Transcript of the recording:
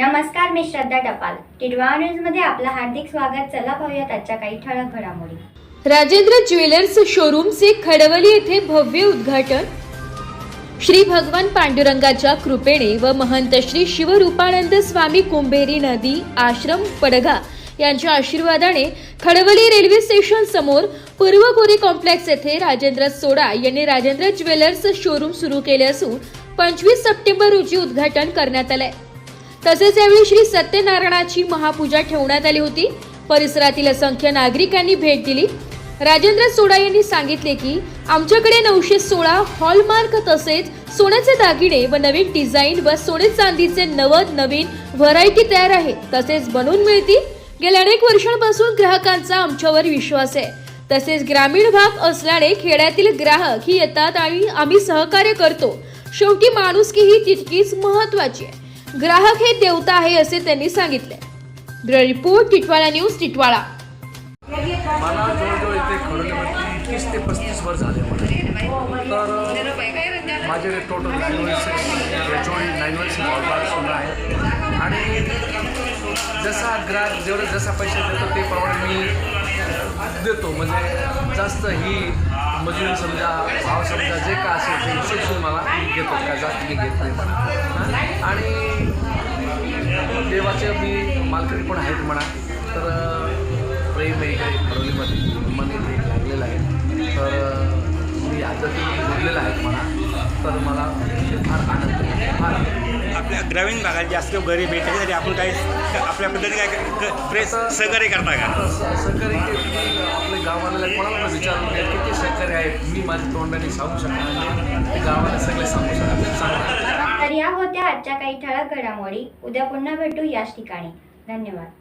नमस्कार मी श्रद्धा टपाल. टिडवा न्यूजमध्ये आपलं हार्दिक स्वागत. चला पाहूयात आजच्या काही ठळक घडामोडी. राजेंद्र ज्वेलर्स शोरूमचे खडवली येथे भव्य उद्घाटन. श्री भगवान पांडुरंगाच्या कृपेने व महंत श्री शिवरूपानंद स्वामी कुंभेरी नदी आश्रम पडगा यांच्या आशीर्वादाने खडवली रेल्वे स्टेशन समोर पूर्व कोरी कॉम्प्लेक्स येथे राजेंद्र सोडा यांनी राजेंद्र ज्वेलर्स शोरूम सुरू केले असून पंचवीस सप्टेंबर रोजी उद्घाटन करण्यात आलंय. तसेच यावेळी श्री सत्यनारायणाची महापूजा ठेवण्यात आली होती. परिसरातील असंख्य नागरिकांनी भेट दिली. राजेंद्र सोडा यांनी सांगितले की आमच्याकडे नऊशे सोळा हॉलमार्क तसेच सोन्याचे दागिने व नवीन डिझाईन व सोने चांदीचे नवद नवीन व्हरायटी तयार आहे. तसेच बनवून मिळतील. गेल्या अनेक वर्षांपासून ग्राहकांचा आमच्यावर विश्वास आहे. तसेच ग्रामीण भाग असल्याने खेड्यातील ग्राहक ही येतात आणि आम्ही सहकार्य करतो. शेवटी माणुसकी ही तितकीच महत्वाची आहे. ग्राहक हे देवता आहे असे त्यांनी सांगितले. Bureau report Titwala news Titwala. मला जवळजवळ इथे खडोलीमध्ये तीस ते पस्तीस वर्ष झाले तर माझे टोटल नाईन वन सिक्स याच्यावर नाईन वन सिक्स सुद्धा आहे. आणि जसा ग्राहक जेवढे जसा पैसे देतो ते प्रमाणे मी देतो. म्हणजे जास्त ही मजुरी समजा भाव समजा जे का असेल ते हिशोब घेतो का जास्त मी घेत नाही आणि देवाचे मी मालकरी पण आहेत म्हणा. तर प्रेम आहे काही खरोलीमध्ये मन इथे एक लागलेलं आहे. तर मी आता ते जोडलेलं आहे म्हणा. तर मला फार आनंद आहे फार आहे. आपल्या ग्रामीण भागात जास्त गरीब आहे त्याच्यासाठी आपण काही आपल्या पद्धतीने काय प्रेस सहकार्य करता का? आता स- सहकारी ते मी आपल्या गावाला कोणाला विचारून काय मी माझ्या तोंडाने सांगू शकणार नाही. ते गावाला सगळे सांगू शकणार तर या होत्या आजच्या काही ठळक घडामोडी. उद्या पुन्हा भेटू याच ठिकाणी. धन्यवाद.